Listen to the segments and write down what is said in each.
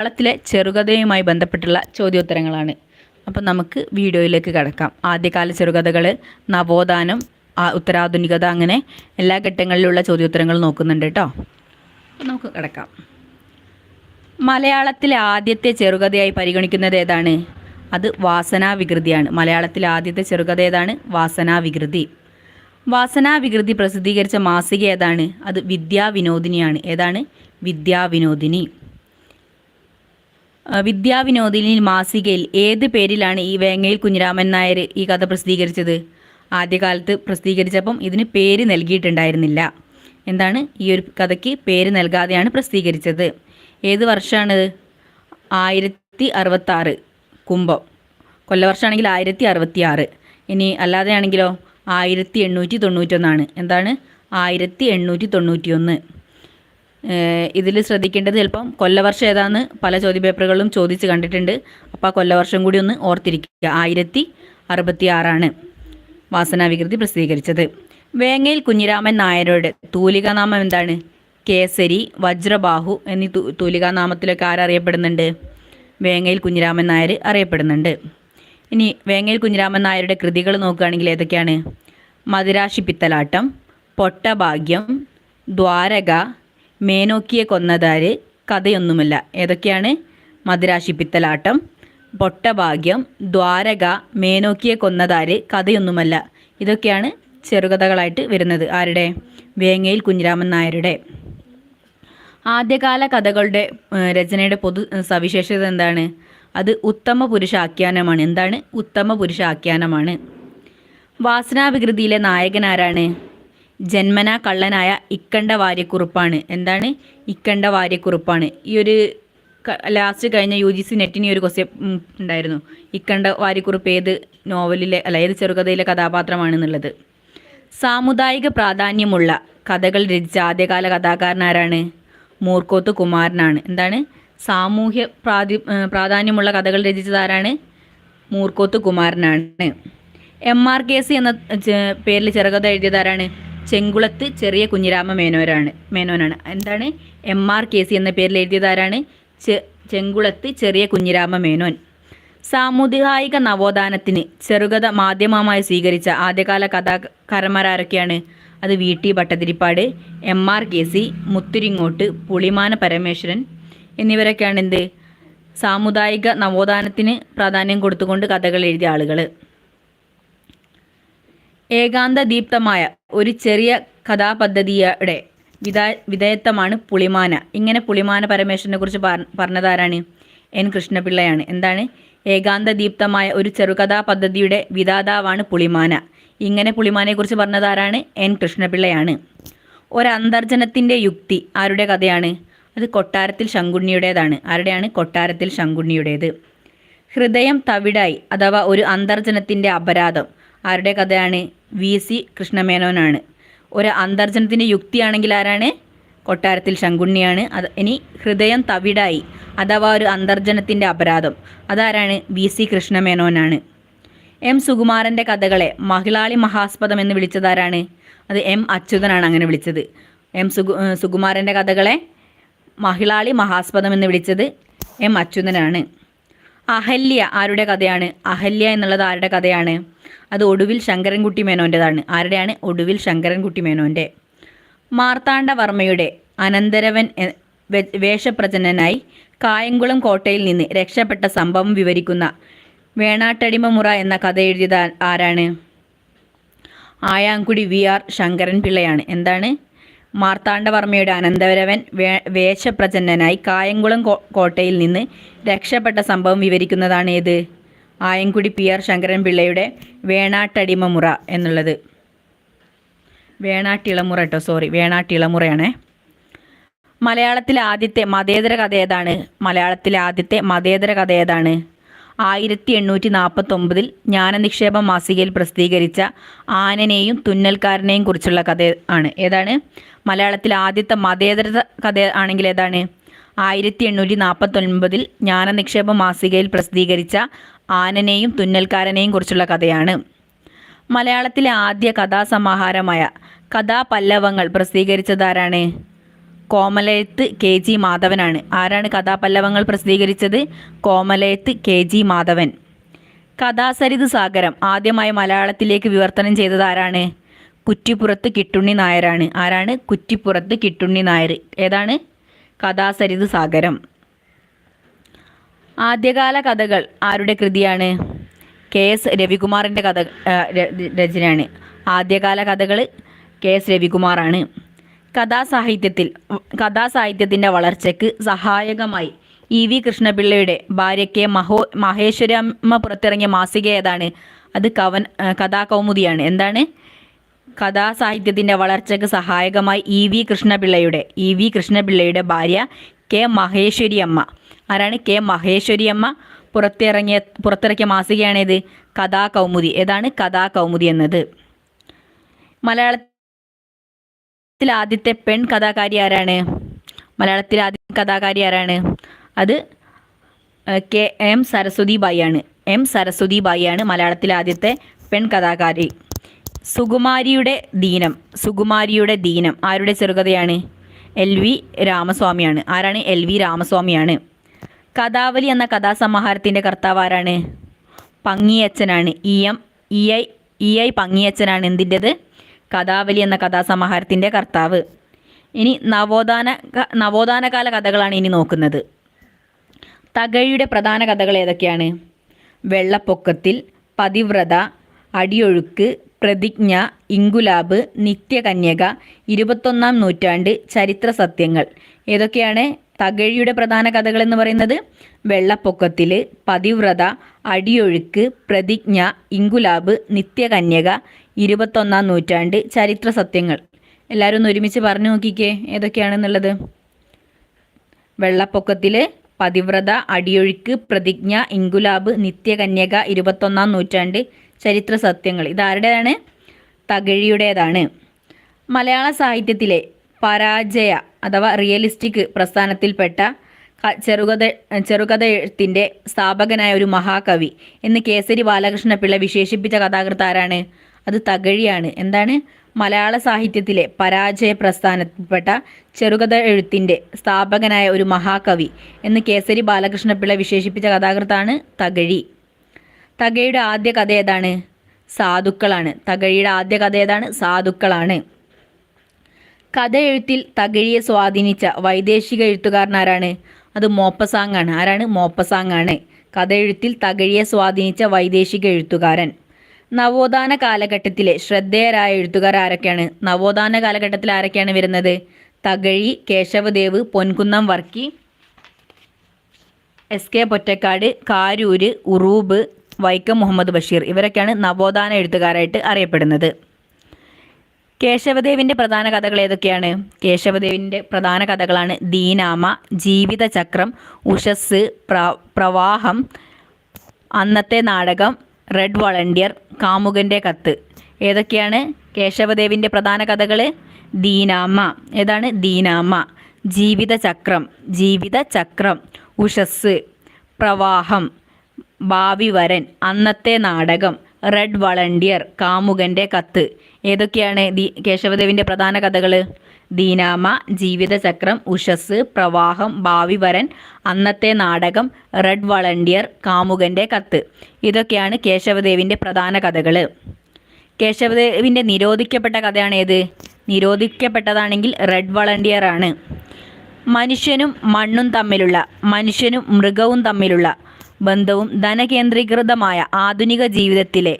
മലയാളത്തിലെ ചെറുകഥയുമായി ബന്ധപ്പെട്ടുള്ള ചോദ്യോത്തരങ്ങളാണ്. അപ്പം നമുക്ക് വീഡിയോയിലേക്ക് കടക്കാം. ആദ്യകാല ചെറുകഥകൾ നവോത്ഥാനം ഉത്തരാധുനികത അങ്ങനെ എല്ലാ ഘട്ടങ്ങളിലുള്ള ചോദ്യോത്തരങ്ങൾ നോക്കുന്നുണ്ട് കേട്ടോ. നമുക്ക് കിടക്കാം. മലയാളത്തിലെ ആദ്യത്തെ ചെറുകഥയായി പരിഗണിക്കുന്നത് ഏതാണ്? അത് വാസനാവികൃതിയാണ്. മലയാളത്തിലെ ആദ്യത്തെ ചെറുകഥ ഏതാണ്? വാസനാവികൃതി. വാസനാവികൃതി പ്രസിദ്ധീകരിച്ച മാസിക ഏതാണ്? അത് വിദ്യാവിനോദിനിയാണ്. ഏതാണ്? വിദ്യാവിനോദിനി. വിദ്യാവിനോദിനി മാസികയിൽ ഏത് പേരിലാണ് ഈ വേങ്ങയിൽ കുഞ്ഞിരാമൻ നായർ ഈ കഥ പ്രസിദ്ധീകരിച്ചത്? ആദ്യകാലത്ത് പ്രസിദ്ധീകരിച്ചപ്പം ഇതിന് പേര് നൽകിയിട്ടുണ്ടായിരുന്നില്ല. എന്താണ് ഈ ഒരു കഥയ്ക്ക് പേര് നൽകാതെയാണ് പ്രസിദ്ധീകരിച്ചത്? ഏത് വർഷമാണ് ആയിരത്തി അറുപത്താറ് കുംഭം. കൊല്ലവർഷമാണെങ്കിൽ ആയിരത്തി അറുപത്തി ആറ് ഇനി അല്ലാതെയാണെങ്കിലോ ആയിരത്തി എണ്ണൂറ്റി തൊണ്ണൂറ്റൊന്നാണ് എന്താണ്? ആയിരത്തി എണ്ണൂറ്റി തൊണ്ണൂറ്റി ഒന്ന് ഇതിൽ ശ്രദ്ധിക്കേണ്ടത് ചിലപ്പം കൊല്ലവർഷം ഏതാന്ന് പല ചോദ്യപേപ്പറുകളും ചോദിച്ച് കണ്ടിട്ടുണ്ട്. അപ്പോൾ ആ കൊല്ലവർഷം കൂടി ഒന്ന് ഓർത്തിരിക്കുക. ആയിരത്തി അറുപത്തി ആറാണ് വാസനാവികൃതി പ്രസിദ്ധീകരിച്ചത്. വേങ്ങയിൽ കുഞ്ഞിരാമൻ നായരുടെ തൂലികാനാമം എന്താണ്? കേസരി വജ്രബാഹു എന്നീ തൂലികാനാമത്തിലൊക്കെ ആരറിയപ്പെടുന്നുണ്ട്? വേങ്ങയിൽ കുഞ്ഞിരാമൻ നായർ അറിയപ്പെടുന്നുണ്ട്. ഇനി വേങ്ങയിൽ കുഞ്ഞിരാമൻ നായരുടെ കൃതികൾ നോക്കുകയാണെങ്കിൽ ഏതൊക്കെയാണ്? മദിരാശി പിത്തലാട്ടം പൊട്ടഭാഗ്യം ദ്വാരക മേനോക്കിയെ കൊന്നതാര്? കഥയൊന്നുമില്ല. ഏതൊക്കെയാണ്? മദുരാശിപ്പിത്തലാട്ടം പൊട്ടഭാഗ്യം ദ്വാരക മേനോക്കിയെ കൊന്നതാര്? കഥയൊന്നുമല്ല. ഇതൊക്കെയാണ് ചെറുകഥകളായിട്ട് വരുന്നത്. ആരുടെ? വേങ്ങയിൽ കുഞ്ഞിരാമൻ നായരുടെ. ആദ്യകാല കഥകളുടെ രചനയുടെ പൊതു സവിശേഷത എന്താണ്? അത് ഉത്തമ പുരുഷ ആഖ്യാനമാണ്. എന്താണ്? ഉത്തമ പുരുഷ ആഖ്യാനമാണ്. വാസനാവികൃതിയിലെ നായകൻ ആരാണ് ജന്മനാ കള്ളനായ ഇക്കണ്ട വാര്യക്കുറുപ്പാണ് എന്താണ്? ഇക്കണ്ട വാര്യക്കുറുപ്പാണ് ഈ ഒരു ലാസ്റ്റ് കഴിഞ്ഞ യു ജി സി നെറ്റിന് ഒരു ക്വസ്റ്റ്യൻ ഉണ്ടായിരുന്നു. ഇക്കണ്ട വാര്യക്കുറുപ്പ് ഏത് നോവലിലെ അല്ല ഏത് ചെറുകഥയിലെ കഥാപാത്രമാണെന്നുള്ളത്. സാമുദായിക പ്രാധാന്യമുള്ള കഥകൾ രചിച്ച ആദ്യകാല കഥാകാരൻ ആരാണ് മൂർക്കോത്ത് കുമാരനാണ്. എന്താണ്? സാമൂഹ്യ പ്രാതി പ്രാധാന്യമുള്ള കഥകൾ രചിച്ചതാരാണ് മൂർക്കോത്ത് കുമാരനാണ്. എം ആർ കെ സി എന്ന പേരിൽ ചെറുകഥ എഴുതിയത് ആരാണ്? ചെങ്കുളത്ത് ചെറിയ കുഞ്ഞിരാമ മേനോരാണ് മേനോനാണ്. എന്താണ്? എം ആർ കെ സി എന്ന പേരിൽ എഴുതിയത് ആരാണ്? ചെങ്കുളത്ത് ചെറിയ കുഞ്ഞിരാമ മേനോൻ. സാമുദായിക നവോത്ഥാനത്തിന് ചെറുകഥ മാധ്യമമായി സ്വീകരിച്ച ആദ്യകാല കഥാകാരന്മാരൊക്കെയാണ് അത് V T Bhattathiripad M R K C Muthiringode Pulimana Parameswaran എന്നിവരൊക്കെയാണ് എന്ത്? സാമുദായിക നവോത്ഥാനത്തിന് പ്രാധാന്യം കൊടുത്തുകൊണ്ട് കഥകൾ എഴുതിയ ആളുകൾ ഏകാന്തദീപ്തമായ ഒരു ചെറിയ കഥാപദ്ധതിയുടെ വിധാ വിധേയത്വമാണ് പുളിമാന. ഇങ്ങനെ പുളിമാന പരമേശ്വരനെ കുറിച്ച് പറഞ്ഞതാരാണ്? എൻ. കൃഷ്ണപിള്ളയാണ്. എന്താണ്? ഏകാന്തദീപ്തമായ ഒരു ചെറുകഥാ പദ്ധതിയുടെ വിധാതാവാണ് പുളിമാന. ഇങ്ങനെ പുളിമാനെക്കുറിച്ച് പറഞ്ഞതാരാണ്? എൻ. കൃഷ്ണപിള്ളയാണ്. ഒരന്തർജനത്തിന്റെ യുക്തി ആരുടെ കഥയാണ്? അത് കൊട്ടാരത്തിൽ ശങ്കുണ്ണിയുടേതാണ്. ആരുടെയാണ്? കൊട്ടാരത്തിൽ ശങ്കുണ്ണിയുടേത്. ഹൃദയം തവിടായി അഥവാ ഒരു അന്തർജനത്തിന്റെ അപരാധം. ആരുടെ കഥയാണ്? വി. സി. കൃഷ്ണമേനോനാണ്. ഒരു അന്തർജനത്തിന്റെ യുക്തിയാണെങ്കിൽ ആരാണ്? കൊട്ടാരത്തിൽ ശങ്കുണ്ണിയാണ്. അത് ഇനി ഹൃദയം തവിടായി. അഥവാ ഒരു അന്തർജനത്തിന്റെ അപരാധം. അതാരാണ്? വി. സി. കൃഷ്ണമേനോനാണ്. എം. സുകുമാരന്റെ കഥകളെ മഹിളാളി മഹാസ്പദം എന്ന് വിളിച്ചതാരാണ് അത് എം. അച്യുതനാണ് അങ്ങനെ വിളിച്ചത്. എം. സുഗു സുകുമാരന്റെ കഥകളെ മഹിളാളി മഹാസ്പദം എന്ന് വിളിച്ചത് എം. അച്യുതനാണ്. അഹല്യ ആരുടെ കഥയാണ്? അഹല്യ എന്നുള്ളത് ആരുടെ കഥയാണ്? അത് ഒടുവിൽ ശങ്കരൻകുട്ടി മേനോന്റെതാണ്. ആരുടെയാണ്? ഒടുവിൽ ശങ്കരൻകുട്ടി മേനോന്റെ. മാർത്താണ്ഡവർമ്മയുടെ അനന്തരവൻ വേഷപ്രചനനായി കായംകുളം കോട്ടയിൽ നിന്ന് രക്ഷപ്പെട്ട സംഭവം വിവരിക്കുന്ന വേണാട്ടടിമമുറ എന്ന കഥ എഴുതിയത് ആരാണ്? ആയാങ്കുടി വി ആർ ശങ്കരൻ പിള്ളയാണ് എന്താണ്? മാർത്താണ്ഡവർമ്മയുടെ അനന്തരവൻ വേ വേഷപ്രചന്നനായി കായംകുളം കോട്ടയിൽ നിന്ന് രക്ഷപ്പെട്ട സംഭവം വിവരിക്കുന്നതാണ് ഏത്? ആയങ്കുടി പി ആർ ശങ്കരൻ പിള്ളയുടെ വേണാട്ടടിമമുറ എന്നുള്ളത്. വേണാട്ടിളമുറ കേട്ടോ സോറി വേണാട്ടിളമുറയാണേ. മലയാളത്തിലെ ആദ്യത്തെ മതേതര കഥ ഏതാണ്? മലയാളത്തിലെ ആദ്യത്തെ മതേതര കഥ ഏതാണ്? ആയിരത്തി എണ്ണൂറ്റി നാൽപ്പത്തൊമ്പതിൽ ജ്ഞാനനിക്ഷേപ മാസികയിൽ പ്രസിദ്ധീകരിച്ച ആനനെയും തുന്നൽക്കാരനെയും കുറിച്ചുള്ള കഥ ആണ്. ഏതാണ്? മലയാളത്തിലെ ആദ്യത്തെ മതേതര കഥ ആണെങ്കിൽ ഏതാണ്? ആയിരത്തി എണ്ണൂറ്റി നാൽപ്പത്തൊൻപതിൽ ജ്ഞാനനിക്ഷേപ മാസികയിൽ പ്രസിദ്ധീകരിച്ച ആനനെയും തുന്നൽക്കാരനെയും കുറിച്ചുള്ള കഥയാണ്. മലയാളത്തിലെ ആദ്യ കഥാസമാഹാരമായ കഥാപല്ലവങ്ങൾ പ്രസിദ്ധീകരിച്ചതാരാണ്? കോമലയത്ത് കെ ജി മാധവനാണ്. ആരാണ് കഥാപല്ലവങ്ങൾ പ്രസിദ്ധീകരിച്ചത്? കോമലയത്ത് കെ ജി മാധവൻ. കഥാസരിത് സാഗരം ആദ്യമായി മലയാളത്തിലേക്ക് വിവർത്തനം ചെയ്തത് ആരാണ്? കുറ്റിപ്പുറത്ത് കിട്ടുണ്ണി നായരാണ്. ആരാണ്? കുറ്റിപ്പുറത്ത് കിട്ടുണ്ണി നായർ. ഏതാണ്? കഥാസരിത് സാഗരം. ആദ്യകാല കഥകൾ ആരുടെ കൃതിയാണ്? കെ എസ് രവികുമാറിന്റെ കഥ രചനയാണ്. ആദ്യകാല കഥകൾ കെ എസ് രവികുമാറാണ്. കഥാസാഹിത്യത്തിൽ കഥാസാഹിത്യത്തിന്റെ വളർച്ചയ്ക്ക് സഹായകമായി ഇ വി കൃഷ്ണപിള്ളയുടെ ഭാര്യയ്ക്ക് മഹോ മഹേശ്വരമ്മ പുറത്തിറങ്ങിയ മാസിക ഏതാണ്? അത് കവൻ കഥാകൗമുദിയാണ്. എന്താണ്? കഥാസാഹിത്യത്തിന്റെ വളർച്ചയ്ക്ക് സഹായകമായി ഇ വി കൃഷ്ണപിള്ളയുടെ ഇ വി കൃഷ്ണപിള്ളയുടെ ഭാര്യ കെ മഹേശ്വരി അമ്മ ആരാണ് കെ മഹേശ്വരിയമ്മ? പുറത്തിറങ്ങിയ പുറത്തിറക്കിയ മാസികയാണേത്. കഥാകൗമുദി ഏതാണ് കഥാകൗമുദി എന്നത്? മലയാളത്തിൽ ആദ്യത്തെ പെൺ കഥാകാരി ആരാണ്? മലയാളത്തിൽ ആദ്യ കഥാകാരി ആരാണ്? അത് കെ എം സരസ്വതി ബായി ആണ് എം സരസ്വതി ബായി ആണ് മലയാളത്തിലെ ആദ്യത്തെ പെൺ കഥാകാരി. സുകുമാരിയുടെ ദീനം. സുകുമാരിയുടെ ദീനം. ആരുടെ ചെറുകഥയാണ്? എൽ വി രാമസ്വാമിയാണ്. ആരാണ്? എൽ വി രാമസ്വാമിയാണ്. കഥാവലി എന്ന കഥാസമാഹാരത്തിന്റെ കർത്താവ് ആരാണ് പങ്ങിയച്ചനാണ് E M E I E I പങ്ങിയച്ചനാണ് എന്തിന്റെത്? കഥാവലി എന്ന കഥാസമാഹാരത്തിന്റെ കർത്താവ്. ഇനി നവോത്ഥാന നവോത്ഥാനകാല കഥകളാണ് ഇനി നോക്കുന്നത്. തകഴിയുടെ പ്രധാന കഥകൾ ഏതൊക്കെയാണ്? വെള്ളപ്പൊക്കത്തിൽ പതിവ്രത അടിയൊഴുക്ക് പ്രതിജ്ഞ ഇങ്കുലാബ് നിത്യകന്യക ഇരുപത്തൊന്നാം നൂറ്റാണ്ട് ചരിത്ര സത്യങ്ങൾ ഏതൊക്കെയാണ്? തകഴിയുടെ പ്രധാന കഥകൾ എന്ന് പറയുന്നത് വെള്ളപ്പൊക്കത്തിൽ പതിവ്രത അടിയൊഴുക്ക് പ്രതിജ്ഞ ഇങ്കുലാബ് നിത്യകന്യക ഇരുപത്തൊന്നാം നൂറ്റാണ്ട് ചരിത്ര സത്യങ്ങൾ. എല്ലാവരും ഒന്ന് ഒരുമിച്ച് പറഞ്ഞു നോക്കിക്കേ ഏതൊക്കെയാണെന്നുള്ളത്. വെള്ളപ്പൊക്കത്തിൽ പതിവ്രത അടിയൊഴുക്ക് പ്രതിജ്ഞ ഇങ്കുലാബ് നിത്യകന്യക ഇരുപത്തൊന്നാം നൂറ്റാണ്ട് ചരിത്ര സത്യങ്ങൾ. ഇതാരുടേതാണ്? തകഴിയുടേതാണ്. മലയാള സാഹിത്യത്തിലെ പരാജയ അഥവാ റിയലിസ്റ്റിക് പ്രസ്ഥാനത്തിൽപ്പെട്ട ചെറുകഥ ചെറുകഥത്തിന്റെ സ്ഥാപകനായ ഒരു മഹാകവി എന്ന് കേസരി ബാലകൃഷ്ണപിള്ള വിശേഷിപ്പിച്ച കഥാകൃത്ത് ആരാണ്? അത് തകഴിയാണ്. എന്താണ്? മലയാള സാഹിത്യത്തിലെ പരാജയ പ്രസ്ഥാനത്തിൽപ്പെട്ട ചെറുകഥ എഴുത്തിന്റെ സ്ഥാപകനായ ഒരു മഹാകവി എന്ന് കേസരി ബാലകൃഷ്ണപിള്ള വിശേഷിപ്പിച്ച കഥാകൃത്താണ് തകഴി. തകഴിയുടെ ആദ്യ കഥ ഏതാണ്? സാധുക്കളാണ്. തകഴിയുടെ ആദ്യ കഥ ഏതാണ്? സാധുക്കളാണ്. കഥ എഴുത്തിൽ തകഴിയെ സ്വാധീനിച്ച വൈദേശിക എഴുത്തുകാരൻ ആരാണ് അത് മോപ്പസാങ്ങാണ്. ആരാണ്? മോപ്പസാങ്ങാണ്. കഥ എഴുത്തിൽ തകഴിയെ സ്വാധീനിച്ച വൈദേശിക എഴുത്തുകാരൻ. നവോത്ഥാന കാലഘട്ടത്തിലെ ശ്രദ്ധേയരായ എഴുത്തുകാർ ആരൊക്കെയാണ്? നവോത്ഥാന കാലഘട്ടത്തിൽ ആരൊക്കെയാണ് വരുന്നത്? Thakazhi Kesavadev Ponkunnam Varkey S K Pottekkatt Karoor Uroob Vaikom Muhammad Basheer. ഇവരൊക്കെയാണ് നവോത്ഥാന എഴുത്തുകാരായിട്ട് അറിയപ്പെടുന്നത്. കേശവദേവിന്റെ പ്രധാന കഥകൾ ഏതൊക്കെയാണ്? കേശവദേവിന്റെ പ്രധാന കഥകളാണ് ദീനാമ ജീവിതചക്രം ഉഷസ് പ്ര പ്രവാഹം അന്നത്തെ നാടകം റെഡ് വളണ്ടിയർ കാമുകന്റെ കത്ത്. ഏതൊക്കെയാണ് കേശവദേവിന്റെ പ്രധാന കഥകൾ ദീനാമ. ഏതാണ്? ദീനാമ. ജീവിതചക്രം ജീവിതചക്രം ഉഷസ് പ്രവാഹം ഭാവി വരൻ അന്നത്തെ നാടകം റെഡ് വളണ്ടിയർ കാമുകന്റെ കത്ത്. ഏതൊക്കെയാണ് ദീ കേശവദേവിന്റെ പ്രധാന കഥകൾ ദീനാമ ജീവിതചക്രം ഉഷസ് പ്രവാഹം ഭാവി വരൻ അന്നത്തെ നാടകം റെഡ് വളണ്ടിയർ കാമുകന്റെ കത്ത്. ഇതൊക്കെയാണ് കേശവദേവിന്റെ പ്രധാന കഥകൾ കേശവദേവിന്റെ നിരോധിക്കപ്പെട്ട കഥയാണ് ഏത് നിരോധിക്കപ്പെട്ടതാണെങ്കിൽ റെഡ് വളണ്ടിയർ ആണ് മനുഷ്യനും മണ്ണും തമ്മിലുള്ള മനുഷ്യനും മൃഗവും തമ്മിലുള്ള ബന്ധവും ധനകേന്ദ്രീകൃതമായ ആധുനിക ജീവിതത്തിലെ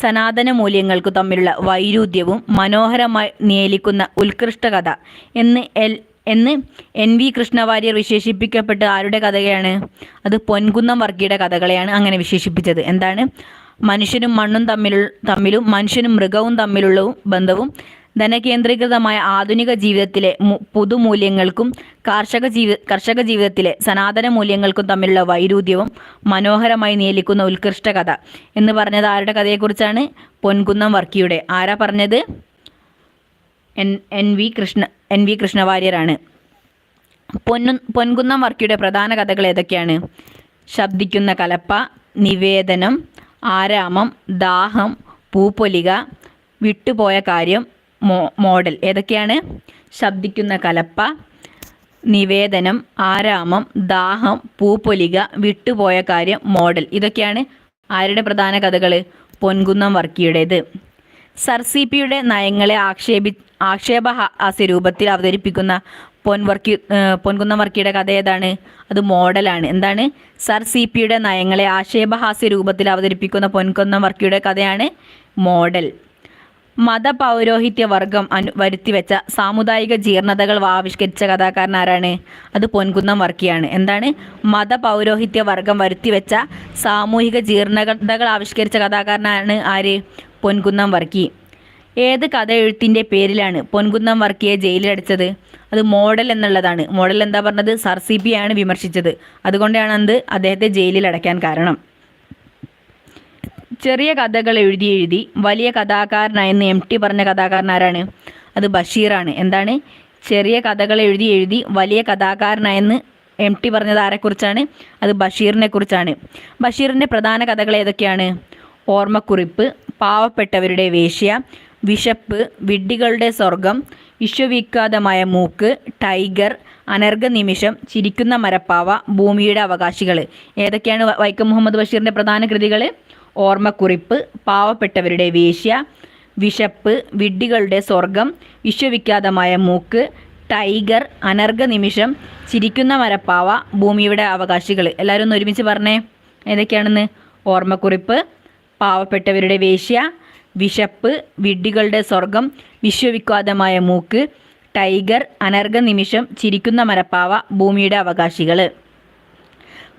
സനാതന മൂല്യങ്ങൾക്കു തമ്മിലുള്ള വൈരുദ്ധ്യവും മനോഹരമായി നിയലിക്കുന്ന ഉത്കൃഷ്ട കഥ. എന്ന് എൽ എന്ന് എൻ വി കൃഷ്ണവാര്യർ വിശേഷിപ്പിക്കപ്പെട്ട് ആരുടെ കഥയാണ്? അത് പൊൻകുന്നം വർഗിയുടെ കഥകളെയാണ് അങ്ങനെ വിശേഷിപ്പിച്ചത്. എന്താണ്? മനുഷ്യനും മണ്ണും തമ്മിലുള്ള തമ്മിലും മനുഷ്യനും മൃഗവും തമ്മിലുള്ള ബന്ധവും ധനകേന്ദ്രീകൃതമായ ആധുനിക ജീവിതത്തിലെ പുതുമൂല്യങ്ങൾക്കും കാർഷക ജീവി കർഷക ജീവിതത്തിലെ സനാതന മൂല്യങ്ങൾക്കും തമ്മിലുള്ള വൈരുദ്ധ്യവും മനോഹരമായി നിയലിക്കുന്ന ഉത്കൃഷ്ട കഥ എന്ന് പറഞ്ഞത് ആരുടെ കഥയെക്കുറിച്ചാണ്? പൊൻകുന്നം വർക്കിയുടെ. ആരാ പറഞ്ഞത്? N N V Krishna N V കൃഷ്ണവാര്യരാണ്. പൊന്നു പൊൻകുന്നം വർക്കിയുടെ പ്രധാന കഥകൾ ഏതൊക്കെയാണ്? ശബ്ദിക്കുന്ന കലപ്പ നിവേദനം ആരാമം ദാഹം പൂപ്പൊലിക വിട്ടുപോയ കാര്യം മോഡൽ. ഏതൊക്കെയാണ്? ശബ്ദിക്കുന്ന കലപ്പ നിവേദനം ആരാമം ദാഹം പൂപ്പൊലിക വിട്ടുപോയ കാര്യം മോഡൽ. ഇതൊക്കെയാണ് ആരുടെ പ്രധാന കഥകൾ പൊൻകുന്നം വർക്കിയുടേത്. സർ സി പിയുടെ നയങ്ങളെ ആക്ഷേപി ആക്ഷേപഹാസ്യ രൂപത്തിൽ അവതരിപ്പിക്കുന്ന പൊൻവർക്കി പൊൻകുന്നം വർക്കിയുടെ കഥ ഏതാണ്? അത് മോഡലാണ്. എന്താണ്? സർ സി പിയുടെ നയങ്ങളെ ആക്ഷേപഹാസ്യ രൂപത്തിൽ അവതരിപ്പിക്കുന്ന പൊൻകുന്നം വർക്കിയുടെ കഥയാണ് മോഡൽ. മതപൗരോഹിത്യ വർഗം അനു വരുത്തിവെച്ച സാമുദായിക ജീർണതകൾ ആവിഷ്കരിച്ച കഥാകാരൻ ആരാണ് അത് പൊൻകുന്നം വർക്കിയാണ്. എന്താണ്? മതപൗരോഹിത്യ വർഗം വരുത്തിവെച്ച സാമൂഹിക ജീർണതകൾ ആവിഷ്കരിച്ച കഥാകാരനാണ് ആര്? പൊൻകുന്നം വർക്കി. ഏത് കഥ എഴുത്തിന്റെ പേരിലാണ് പൊൻകുന്നം വർക്കിയെ ജയിലിലടച്ചത്? അത് മോഡൽ എന്നുള്ളതാണ്. മോഡൽ എന്താ പറഞ്ഞത്? സർ സി പി ആണ് വിമർശിച്ചത്. അതുകൊണ്ടാണ് അത് അദ്ദേഹത്തെ ജയിലിൽ അടയ്ക്കാൻ കാരണം. ചെറിയ കഥകൾ എഴുതി എഴുതി വലിയ കഥാകാരനായെന്ന് എം ടി പറഞ്ഞ കഥാകാരൻ ആരാണ്? അത് ബഷീറാണ്. എന്താണ്? ചെറിയ കഥകൾ എഴുതി എഴുതി വലിയ കഥാകാരനായെന്ന് എം ടി പറഞ്ഞത് ആരെക്കുറിച്ചാണ്? അത് ബഷീറിനെ കുറിച്ചാണ് ബഷീറിന്റെ പ്രധാന കഥകൾ ഏതൊക്കെയാണ്? ഓർമ്മക്കുറിപ്പ് പാവപ്പെട്ടവരുടെ വേശ്യ വിശപ്പ് വിഡ്ഢികളുടെ സ്വർഗം വിശ്വവിഖ്യാതമായ മൂക്ക് ടൈഗർ അനർഘ നിമിഷം ചിരിക്കുന്ന മരപ്പാവ ഭൂമിയുടെ അവകാശികൾ ഏതൊക്കെയാണ് വൈക്കം മുഹമ്മദ് ബഷീറിന്റെ പ്രധാന കൃതികൾ ഓർമ്മക്കുറിപ്പ് പാവപ്പെട്ടവരുടെ വേശ്യ വിശപ്പ് വിഡ്ഢികളുടെ സ്വർഗം വിശ്വവിഖ്യാതമായ മൂക്ക് ടൈഗർ അനർഘ നിമിഷം ചിരിക്കുന്ന മരപ്പാവ ഭൂമിയുടെ അവകാശികൾ. എല്ലാവരും ഒന്ന് ഒരുമിച്ച് പറഞ്ഞേ. ഏതൊക്കെയാണെന്ന്? ഓർമ്മക്കുറിപ്പ് പാവപ്പെട്ടവരുടെ വേശ്യ വിശപ്പ് വിഡ്ഢികളുടെ സ്വർഗം വിശ്വവിഖ്യാതമായ മൂക്ക് ടൈഗർ അനർഘ നിമിഷം ചിരിക്കുന്ന മരപ്പാവ ഭൂമിയുടെ അവകാശികൾ.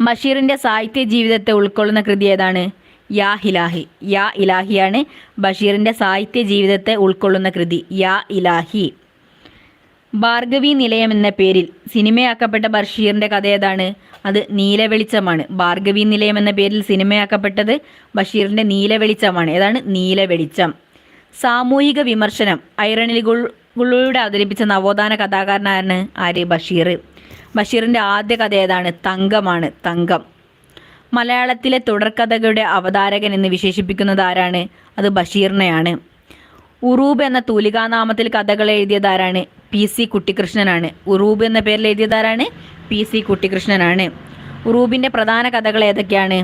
ബഷീറിന്റെ സാഹിത്യ ജീവിതത്തെ ഉൾക്കൊള്ളുന്ന കൃതി ഏതാണ്? യാ ഇലാഹി. യാ ഇലാഹിയാണ് ബഷീറിന്റെ സാഹിത്യ ജീവിതത്തെ ഉൾക്കൊള്ളുന്ന കൃതി. യാ ഇലാഹി. ഭാർഗവി നിലയം എന്ന പേരിൽ സിനിമയാക്കപ്പെട്ട ബഷീറിന്റെ കഥ ഏതാണ്? അത് നീലവെളിച്ചമാണ് ഭാർഗവി നിലയം എന്ന പേരിൽ സിനിമയാക്കപ്പെട്ടത് ബഷീറിന്റെ നീലവെളിച്ചമാണ് ഏതാണ്? നീലവെളിച്ചം സാമൂഹിക വിമർശനം. ഐറണിലുകളിലൂടെ അവതരിപ്പിച്ച നവോത്ഥാന കഥാകാരനാണ് ആര്? ബഷീർ. ബഷീറിന്റെ ആദ്യ കഥ ഏതാണ്? തങ്കമാണ്. തങ്കം. മലയാളത്തിലെ തുടർക്കഥകളുടെ അവതാരകൻ എന്ന് വിശേഷിപ്പിക്കുന്നത് ആരാണ്? അത് ബഷീറിനെയാണ്. ഉറൂബ് എന്ന തൂലികാനാമത്തിൽ കഥകൾ എഴുതിയതാരാണ് പി സി കുട്ടിക്കൃഷ്ണനാണ് ഉറൂബ് എന്ന പേരിൽ എഴുതിയതാരാണ് പി സി കുട്ടിക്കൃഷ്ണനാണ് ഉറൂബിന്റെ പ്രധാന കഥകൾ ഏതൊക്കെയാണ്?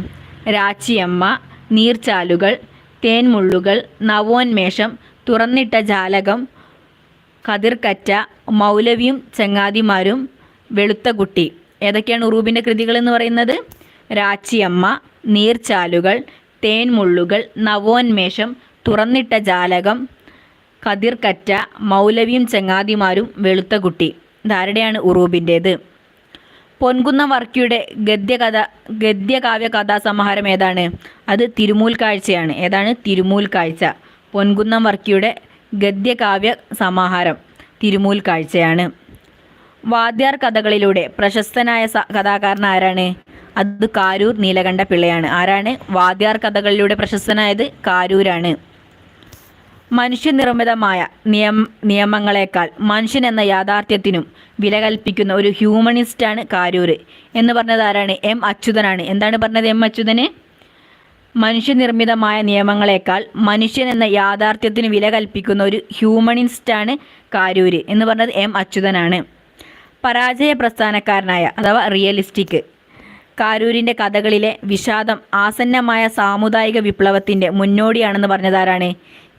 രാച്ചിയമ്മ നീർച്ചാലുകൾ തേൻമുള്ളുകൾ നവോന്മേഷം തുറന്നിട്ട ജാലകം കതിർക്കറ്റ മൗലവിയും ചങ്ങാതിമാരും വെളുത്ത കുട്ടി. ഏതൊക്കെയാണ് ഉറൂബിന്റെ കൃതികൾ എന്ന് പറയുന്നത്? രാച്ചിയമ്മ നീർച്ചാലുകൾ തേൻമുള്ളുകൾ നവോന്മേഷം തുറന്നിട്ട ജാലകം കതിർക്കറ്റ മൗലവിയും ചങ്ങാതിമാരും വെളുത്ത കുട്ടി ധാരടെയാണ് ഉറൂബിന്റേത്? പൊൻകുന്ന വർക്കിയുടെ ഗദ്യകഥ ഗദ്യകാവ്യ കഥാസമാഹാരം ഏതാണ്? അത് തിരുമൂൽ കാഴ്ചയാണ് ഏതാണ്? തിരുമൂൽ കാഴ്ച പൊൻകുന്നം വർക്കിയുടെ ഗദ്യകാവ്യ സമാഹാരം തിരുമൂൽ കാഴ്ചയാണ് വാദ്യാർ കഥകളിലൂടെ പ്രശസ്തനായ കഥാകാരൻ ആരാണ്? അത് കാരൂർ നീലകണ്ഠ പിള്ളയാണ്. ആരാണ്? വാദ്യാർ കഥകളിലൂടെ പ്രശസ്തനായത് കാരൂരാണ്. മനുഷ്യനിർമ്മിതമായ നിയം നിയമങ്ങളെക്കാൾ മനുഷ്യൻ എന്ന യാഥാർത്ഥ്യത്തിനും വില കൽപ്പിക്കുന്ന ഒരു ഹ്യൂമണിസ്റ്റാണ് കാരൂര് എന്ന് പറഞ്ഞത് ആരാണ്? എം അച്യുതനാണ്. എന്താണ് പറഞ്ഞത് എം അച്യുതന്? മനുഷ്യനിർമ്മിതമായ നിയമങ്ങളെക്കാൾ മനുഷ്യൻ എന്ന യാഥാർത്ഥ്യത്തിന് വില കൽപ്പിക്കുന്ന ഒരു ഹ്യൂമണിസ്റ്റാണ് കാരൂര് എന്ന് പറഞ്ഞത് എം അച്യുതനാണ്. പരാജയ പ്രസ്ഥാനക്കാരനായ അഥവാ റിയലിസ്റ്റിക്. കാരൂരിന്റെ കഥകളിലെ വിഷാദം ആസന്നമായ സാമുദായിക വിപ്ലവത്തിന്റെ മുന്നോടിയാണെന്ന് പറഞ്ഞതാരാണ്?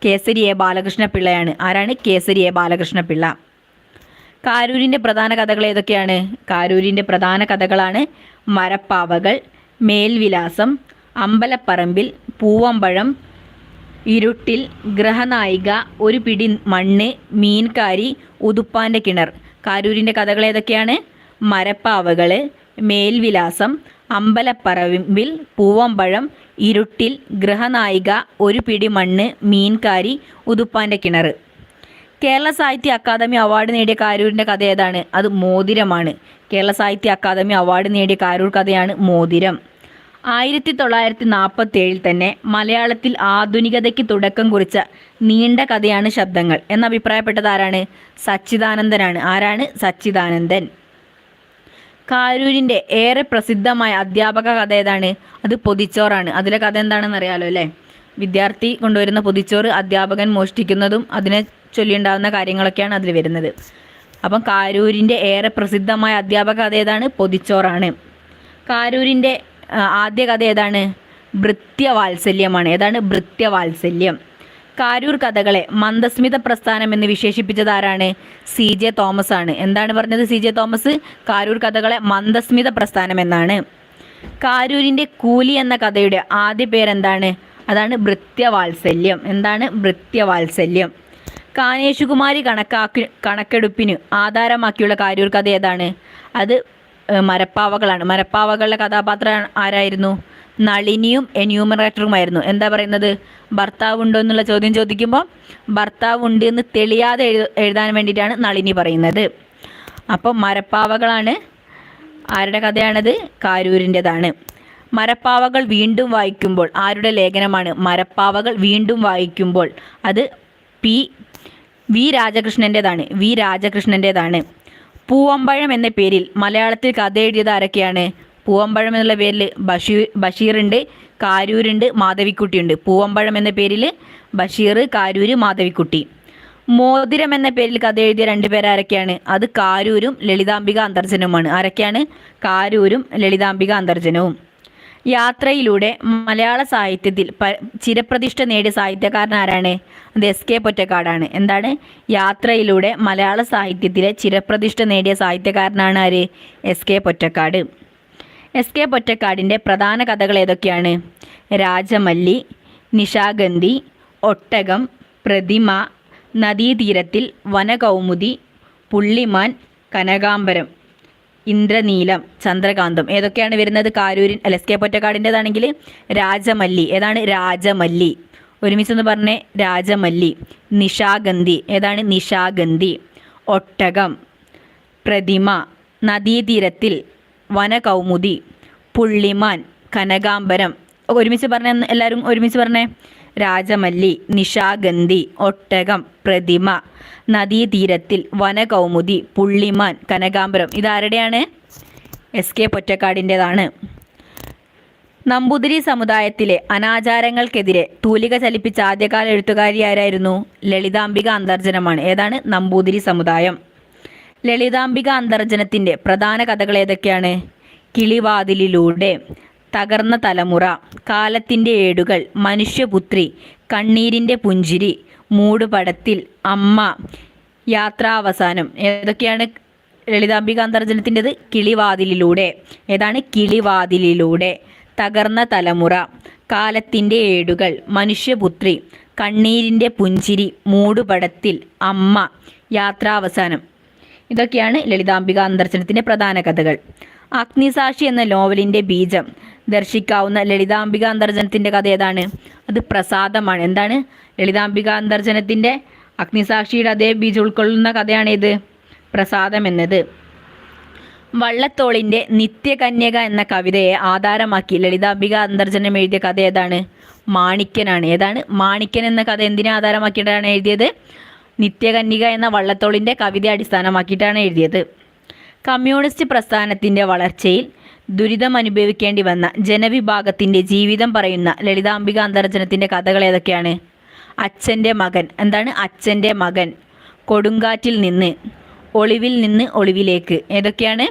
കേസരി എ ബാലകൃഷ്ണ പിള്ളയാണ് ആരാണ്? കേസരി എ ബാലകൃഷ്ണ പിള്ള കാരൂരിന്റെ പ്രധാന കഥകൾ ഏതൊക്കെയാണ്? കാരൂരിന്റെ പ്രധാന കഥകളാണ് മരപ്പാവകൾ മേൽവിലാസം അമ്പലപ്പറമ്പിൽ പൂവമ്പഴം ഇരുട്ടിൽ ഗ്രഹനായിക ഒരു പിടി മണ്ണ് മീൻകാരി ഉതുപ്പാന്റെ കിണർ. കാരൂരിന്റെ കഥകൾ ഏതൊക്കെയാണ്? മരപ്പാവകൾ മേൽവിലാസം അമ്പലപ്പറമ്പിൽ പൂവമ്പഴം ഇരുട്ടിൽ ഗൃഹനായിക ഒരു പിടി മണ്ണ് മീൻകാരി ഉതുപ്പാന്റെ കിണർ. കേരള സാഹിത്യ അക്കാദമി അവാർഡ് നേടിയ കാരൂരിന്റെ കഥ ഏതാണ്? അത് മോതിരമാണ്. കേരള സാഹിത്യ അക്കാദമി അവാർഡ് നേടിയ കാരൂർ കഥയാണ് മോതിരം. ആയിരത്തി തൊള്ളായിരത്തി നാൽപ്പത്തി ഏഴിൽ തന്നെ മലയാളത്തിൽ ആധുനികതയ്ക്ക് തുടക്കം കുറിച്ച നീണ്ട കഥയാണ് ശബ്ദങ്ങൾ. എന്ന് അഭിപ്രായപ്പെട്ടത് ആരാണ്? സച്ചിദാനന്ദനാണ്. ആരാണ്? സച്ചിദാനന്ദൻ. കാരൂരിന്റെ ഏറെ പ്രസിദ്ധമായ അധ്യാപക കഥ ഏതാണ്? അത് പൊതിച്ചോറാണ്. അതിലെ കഥ എന്താണെന്ന് അറിയാലോ അല്ലേ? വിദ്യാർത്ഥി കൊണ്ടുവരുന്ന പൊതിച്ചോറ് അധ്യാപകൻ മോഷ്ടിക്കുന്നതും അതിനെ ചൊല്ലിയുണ്ടാകുന്ന കാര്യങ്ങളൊക്കെയാണ് അതിൽ വരുന്നത്. അപ്പം കാരൂരിന്റെ ഏറെ പ്രസിദ്ധമായ അധ്യാപക കഥ ഏതാണ്? പൊതിച്ചോറാണ്. കാരൂരിന്റെ ആദ്യ കഥ ഏതാണ്? ഭൃത്യവാത്സല്യമാണ്. ഏതാണ്? ഭൃത്യവാത്സല്യം. കാരൂർ കഥകളെ മന്ദസ്മിത പ്രസ്ഥാനം എന്ന് വിശേഷിപ്പിച്ചത് ആരാണ്? സി ജെ തോമസ് ആണ്. എന്താണ് പറഞ്ഞത് സി ജെ തോമസ്? കാരൂർ കഥകളെ മന്ദസ്മിത പ്രസ്ഥാനം എന്നാണ്. കാരൂരിന്റെ കൂലി എന്ന കഥയുടെ ആദ്യ പേരെന്താണ്? അതാണ് ഭൃത്യവാത്സല്യം. എന്താണ് ഭൃത്യവാത്സല്യം? കാനേശുകുമാരി കണക്കാക്കി കണക്കെടുപ്പിന് ആധാരമാക്കിയുള്ള കാരൂർ കഥ ഏതാണ്? അത് മരപ്പാവകളാണ്. മരപ്പാവകളുടെ കഥാപാത്രം ആരായിരുന്നു? നളിനിയും എന്യൂമറേറ്ററുമായിരുന്നു എന്താ പറയുന്നത്? ഭർത്താവ് ഉണ്ടോ എന്നുള്ള ചോദ്യം ചോദിക്കുമ്പോൾ ഭർത്താവ് ഉണ്ട് എന്ന് തെളിയാതെ എഴു എഴുതാൻ വേണ്ടിയിട്ടാണ് നളിനി പറയുന്നത്. അപ്പോൾ മരപ്പാവകളാണ് ആരുടെ കഥയാണത്? കാരൂരിന്റെതാണ്. മരപ്പാവകൾ വീണ്ടും വായിക്കുമ്പോൾ ആരുടെ ലേഖനമാണ്? മരപ്പാവകൾ വീണ്ടും വായിക്കുമ്പോൾ അത് പി വി രാജകൃഷ്ണന്റെതാണ്. വി രാജകൃഷ്ണന്റെതാണ്. പൂവമ്പഴം എന്ന പേരിൽ മലയാളത്തിൽ കഥ എഴുതിയത് ആരൊക്കെയാണ്? പൂവമ്പഴം എന്നുള്ള പേരിൽ ബഷീർ ബഷീറുണ്ട് കാരൂരുണ്ട് മാധവിക്കുട്ടിയുണ്ട്. പൂവമ്പഴം എന്ന പേരിൽ ബഷീർ കാരൂര് മാധവിക്കുട്ടി. മോതിരം എന്ന പേരിൽ കഥ എഴുതിയ രണ്ടുപേർ ആരൊക്കെയാണ്? അത് കാരൂരും ലളിതാംബിക അന്തർജനവുമാണ്. ആരൊക്കെയാണ്? കാരൂരും ലളിതാംബിക അന്തർജനവും. യാത്രയിലൂടെ മലയാള സാഹിത്യത്തിൽ പ ചിരപ്രതിഷ്ഠ നേടിയ സാഹിത്യകാരൻ ആരാണ്? അത് എസ് കെ പൊറ്റക്കാടാണ്. എന്താണ്? യാത്രയിലൂടെ മലയാള സാഹിത്യത്തിലെ ചിരപ്രതിഷ്ഠ നേടിയ സാഹിത്യകാരനാണ് ആര്? S K Pottekkatt. S K പൊറ്റക്കാടിന്റെ പ്രധാന കഥകൾ ഏതൊക്കെയാണ്? രാജമല്ലി നിശാഗന്ധി ഒട്ടകം പ്രതിമ നദീതീരത്തിൽ വനകൗമുദി പുള്ളിമാൻ കനകാംബരം ഇന്ദ്രനീലം ചന്ദ്രകാന്തം. ഏതൊക്കെയാണ് വരുന്നത്? കാരൂരിൻ അല്ല എസ് കെ പൊറ്റക്കാടിന്റെതാണെങ്കിൽ രാജമല്ലി. ഏതാണ് രാജമല്ലി? ഒരുമിച്ചൊന്ന് പറഞ്ഞേ. രാജമല്ലി നിശാഗന്ധി. ഏതാണ് നിശാഗന്ധി? ഒട്ടകം പ്രതിമ നദീതീരത്തിൽ വനകൗമുദി പുള്ളിമാൻ കനകാംബരം. ഒരുമിച്ച് പറഞ്ഞ എല്ലാവരും ഒരുമിച്ച് പറഞ്ഞേ. രാജമല്ലി നിഷാഗന്ധി ഒട്ടകം പ്രതിമ നദീതീരത്തിൽ വനകൗമുദി പുള്ളിമാൻ കനകാംബരം. ഇതാരുടെയാണ്? എസ് കെ പൊറ്റക്കാടിന്റെതാണ്. നമ്പൂതിരി സമുദായത്തിലെ അനാചാരങ്ങൾക്കെതിരെ തൂലിക ചലിപ്പിച്ച ആദ്യകാല എഴുത്തുകാരി ആരായിരുന്നു? ലളിതാംബിക അന്തർജനമാണ്. ഏതാണ്? നമ്പൂതിരി സമുദായം. ലളിതാംബിക അന്തർജനത്തിന്റെ പ്രധാന കഥകൾ ഏതൊക്കെയാണ്? കിളിവാതിലിലൂടെ തകർന്ന തലമുറ കാലത്തിന്റെ ഏടുകൾ മനുഷ്യപുത്രി കണ്ണീരിന്റെ പുഞ്ചിരി മൂടുപടത്തിൽ അമ്മ യാത്രാവസാനം. ഏതൊക്കെയാണ് ലളിതാംബിക അന്തർജനത്തിന്റെത് കിളിവാതിലിലൂടെ. ഏതാണ്? കിളിവാതിലിലൂടെ തകർന്ന തലമുറ കാലത്തിന്റെ ഏടുകൾ മനുഷ്യപുത്രി കണ്ണീരിന്റെ പുഞ്ചിരി മൂടുപടത്തിൽ അമ്മ യാത്രാവസാനം. ഇതൊക്കെയാണ് ലളിതാംബിക അന്തർജനത്തിന്റെ പ്രധാന കഥകൾ. അഗ്നിസാക്ഷി എന്ന നോവലിന്റെ ബീജം. ദർശിക്കാവുന്ന ലളിതാംബിക അന്തർജനത്തിന്റെ കഥ ഏതാണ്? അത് പ്രസാദമാണ്. എന്താണ്? ലളിതാംബിക അന്തർജനത്തിന്റെ അഗ്നിസാക്ഷിയുടെ അതേ ബീജം ഉൾക്കൊള്ളുന്ന കഥയാണേത്? പ്രസാദം എന്നത്. വള്ളത്തോളിന്റെ നിത്യകന്യക എന്ന കവിതയെ ആധാരമാക്കി ലളിതാംബിക അന്തർജനം എഴുതിയ കഥ ഏതാണ്? മാണിക്യനാണ്. ഏതാണ്? മാണിക്യൻ എന്ന കഥ എന്തിനെ ആധാരമാക്കിയിട്ടാണ് എഴുതിയത്? നിത്യകന്യക എന്ന വള്ളത്തോളിന്റെ കവിത അടിസ്ഥാനമാക്കിയിട്ടാണ് എഴുതിയത്. കമ്മ്യൂണിസ്റ്റ് പ്രസ്ഥാനത്തിന്റെ വളർച്ചയിൽ ദുരിതം അനുഭവിക്കേണ്ടി വന്ന ജനവിഭാഗത്തിന്റെ ജീവിതം പറയുന്ന ലളിതാംബിക അന്തർജനത്തിന്റെ കഥകൾ ഏതൊക്കെയാണ്? അച്ഛന്റെ മകൻ. എന്താണ് അച്ഛന്റെ മകൻ? കൊടുങ്കാറ്റിൽ നിന്ന് ഒളിവിൽ നിന്ന് ഒളിവിലേക്ക്. ഏതൊക്കെയാണ്?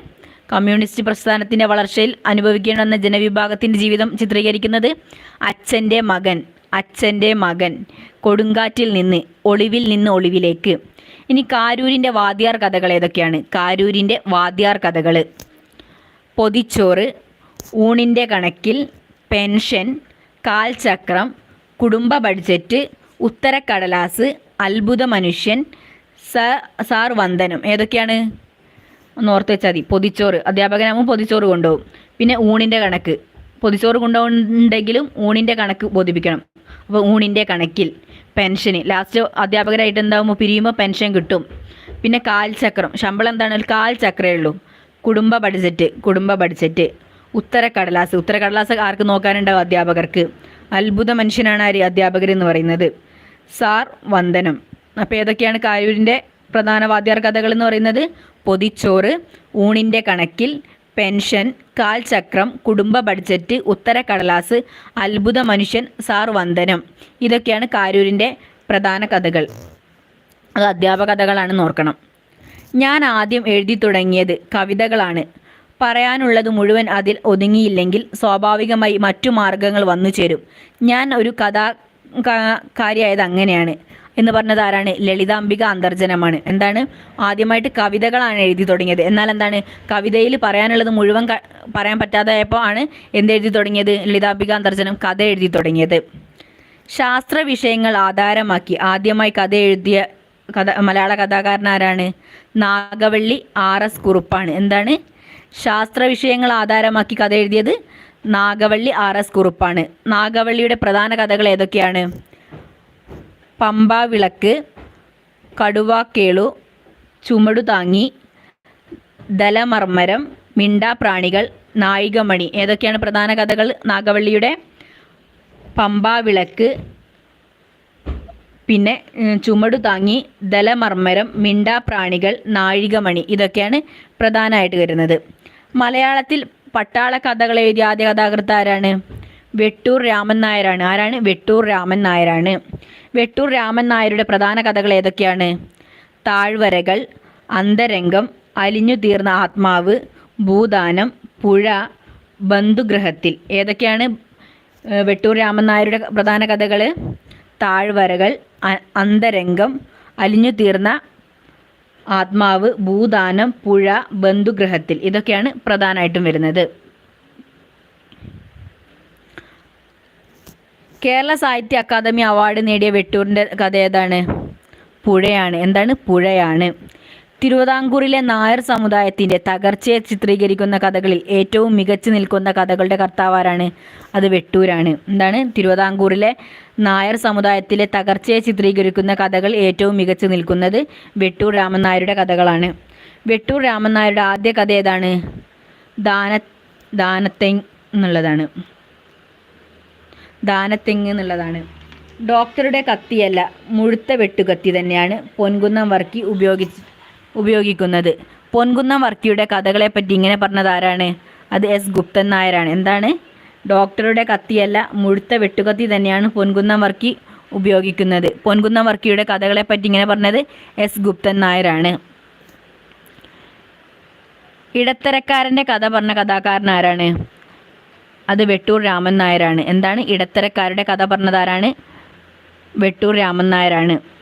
കമ്മ്യൂണിസ്റ്റ് പ്രസ്ഥാനത്തിന്റെ വളർച്ചയിൽ അനുഭവിക്കേണ്ടി വന്ന ജനവിഭാഗത്തിന്റെ ജീവിതം ചിത്രീകരിക്കുന്നത് അച്ഛന്റെ മകൻ. അച്ഛന്റെ മകൻ കൊടുങ്കാറ്റിൽ നിന്ന് ഒളിവിൽ നിന്ന് ഒളിവിലേക്ക്. ഇനി കാരൂരിന്റെ വാദ്യാർ കഥകൾ ഏതൊക്കെയാണ്? കാരൂരിന്റെ വാദ്യാർ കഥകൾ പൊതിച്ചോറ് ഊണിന്റെ കണക്കിൽ പെൻഷൻ കാൽചക്രം കുടുംബ ബഡ്ജറ്റ് ഉത്തരക്കടലാസ് അത്ഭുത മനുഷ്യൻ സാർ വന്ദനം. ഏതൊക്കെയാണ്? ഒന്ന് ഓർത്ത് വെച്ചാൽ മതി. പൊതിച്ചോറ്. അധ്യാപകനാകുമ്പോൾ പൊതിച്ചോറ് കൊണ്ടുപോകും. പിന്നെ ഊണിന്റെ കണക്ക്. പൊതിച്ചോറ് കൊണ്ടുപോകുന്നുണ്ടെങ്കിലും ഊണിന്റെ കണക്ക് ബോധിപ്പിക്കണം. ഊണിന്റെ കണക്കിൽ പെൻഷന് ലാസ്റ്റ് അധ്യാപകരായിട്ട് എന്താകുമ്പോൾ പിരിയുമ്പോൾ പെൻഷൻ കിട്ടും. പിന്നെ കാൽചക്രം ശമ്പളം എന്താണ്? ഒരു കാൽ ചക്രമേ ഉള്ളൂ. കുടുംബ ബഡ്ജറ്റ് കുടുംബ ബഡ്ജറ്റ് ഉത്തരക്കടലാസ്. ഉത്തരക്കടലാസ് ആർക്ക് നോക്കാനുണ്ടാവും? അധ്യാപകർക്ക്. അത്ഭുത മനുഷ്യനാണ് ആര്? അധ്യാപകർ എന്ന് പറയുന്നത്. സാർ വന്ദനം. അപ്പോൾ ഏതൊക്കെയാണ് കായൂരിന്റെ പ്രധാന വാദ്യാർ കഥകൾ എന്ന് പറയുന്നത്? പൊതിച്ചോറ് ഊണിന്റെ കണക്കിൽ പെൻഷൻ കാൽചക്രം കുടുംബ ബഡ്ജറ്റ് ഉത്തരക്കടലാസ് അത്ഭുത മനുഷ്യൻ സാർ വന്ദനം. ഇതൊക്കെയാണ് കാരൂരിന്റെ പ്രധാന കഥകൾ. അത് അധ്യാപക കഥകളാണെന്ന് ഓർക്കണം. ഞാൻ ആദ്യം എഴുതി തുടങ്ങിയത് കവിതകളാണ്. പറയാനുള്ളത് മുഴുവൻ അതിൽ ഒതുങ്ങിയില്ലെങ്കിൽ സ്വാഭാവികമായി മറ്റു മാർഗങ്ങൾ വന്നു ചേരും. ഞാൻ ഒരു കഥാ കാര്യമായത് അങ്ങനെയാണ്. എന്ന് പറഞ്ഞത് ആരാണ്? ലളിതാംബിക അന്തർജനമാണ്. എന്താണ്? ആദ്യമായിട്ട് കവിതകളാണ് എഴുതി തുടങ്ങിയത്. എന്നാൽ എന്താണ്? കവിതയിൽ പറയാനുള്ളത് മുഴുവൻ പറയാൻ പറ്റാതായപ്പോൾ ആണ് എന്തെഴുതി തുടങ്ങിയത്? ലളിതാംബിക അന്തർജനം കഥ എഴുതി തുടങ്ങിയത്. ശാസ്ത്ര വിഷയങ്ങൾ ആധാരമാക്കി. ആദ്യമായി കഥ എഴുതിയ കഥ മലയാള കഥാകാരൻ ആരാണ്? നാഗവള്ളി ആർ എസ് കുറുപ്പാണ്. എന്താണ്? ശാസ്ത്ര വിഷയങ്ങൾ ആധാരമാക്കി കഥ എഴുതിയത് നാഗവള്ളി ആർ എസ് കുറുപ്പാണ്. നാഗവള്ളിയുടെ പ്രധാന കഥകൾ ഏതൊക്കെയാണ്? പമ്പാ വിളക്ക് കടുവാക്കേളു ചുമടുതാങ്ങി ദലമർമ്മരം മിണ്ടാപ്രാണികൾ നായികമണി. ഏതൊക്കെയാണ് പ്രധാന കഥകൾ? നാഗവള്ളിയുടെ പമ്പാവിളക്ക് പിന്നെ ഉം, ചുമടുതാങ്ങി ദലമർമ്മരം മിണ്ടാപ്രാണികൾ നാഴികമണി ഇതൊക്കെയാണ് പ്രധാനമായിട്ട് വരുന്നത്. മലയാളത്തിൽ പട്ടാള കഥകൾ എഴുതിയ ആദ്യ കഥാകൃത്ത് ആരാണ്? വെട്ടൂർ രാമൻ നായരാണ്. ആരാണ്? വെട്ടൂർ രാമൻ നായരാണ്. വെട്ടൂർ രാമൻ നായരുടെ പ്രധാന കഥകൾ ഏതൊക്കെയാണ്? താഴ്വരകൾ അന്തരംഗം അലിഞ്ഞു തീർന്ന ആത്മാവ് ഭൂദാനം പുഴ ബന്ധുഗ്രഹത്തിൽ. ഏതൊക്കെയാണ് വെട്ടൂർ രാമൻ നായരുടെ പ്രധാന കഥകൾ? താഴ്വരകൾ അന്തരംഗം അലിഞ്ഞു തീർന്ന ആത്മാവ് ഭൂദാനം പുഴ ബന്ധുഗ്രഹത്തിൽ. ഇതൊക്കെയാണ് പ്രധാനമായിട്ടും വരുന്നത്. കേരള സാഹിത്യ അക്കാദമി അവാർഡ് നേടിയ വെട്ടൂരിന്റെ കഥ ഏതാണ്? പുഴയാണ്. എന്താണ്? പുഴയാണ്. തിരുവിതാംകൂറിലെ നായർ സമുദായത്തിന്റെ തകർച്ചയെ ചിത്രീകരിക്കുന്ന കഥകളിൽ ഏറ്റവും മികച്ചു നിൽക്കുന്ന കഥകളുടെ കർത്താവാരാണ് അത് വെട്ടൂരാണ്. എന്താണ്? തിരുവിതാംകൂറിലെ നായർ സമുദായത്തിലെ തകർച്ചയെ ചിത്രീകരിക്കുന്ന കഥകൾ ഏറ്റവും മികച്ചു നിൽക്കുന്നത് വെട്ടൂർ രാമൻ നായരുടെ കഥകളാണ്. വെട്ടൂർ രാമൻ നായരുടെ ആദ്യ കഥ ഏതാണ്? ദാന ദാനത്തെ എന്നുള്ളതാണ്. ദാനത്തെങ്ങ് എന്നുള്ളതാണ്. ഡോക്ടറുടെ കത്തിയല്ല മുഴുത്ത വെട്ടുകത്തി തന്നെയാണ് പൊൻകുന്നം വർക്കി ഉപയോഗി ഉപയോഗിക്കുന്നത്. പൊൻകുന്നം വർക്കിയുടെ കഥകളെപ്പറ്റി ഇങ്ങനെ പറഞ്ഞത് ആരാണ്? അത് എസ്. ഗുപ്തൻ നായരാണ്. എന്താണ്? ഡോക്ടറുടെ കത്തിയല്ല മുഴുത്ത വെട്ടുകത്തി തന്നെയാണ് പൊൻകുന്നം വർക്കി ഉപയോഗിക്കുന്നത്. പൊൻകുന്നം വർക്കിയുടെ കഥകളെപ്പറ്റി ഇങ്ങനെ പറഞ്ഞത് എസ്. ഗുപ്തൻ നായരാണ്. ഇടത്തരക്കാരന്റെ കഥ പറഞ്ഞ കഥാകാരൻ ആരാണ്? അത് വെട്ടൂർ രാമൻ നായരാണ്. എന്താണ്? ഇടത്തരക്കാരുടെ കഥ പറഞ്ഞതാരാണ്? വെട്ടൂർ രാമൻ നായരാണ്.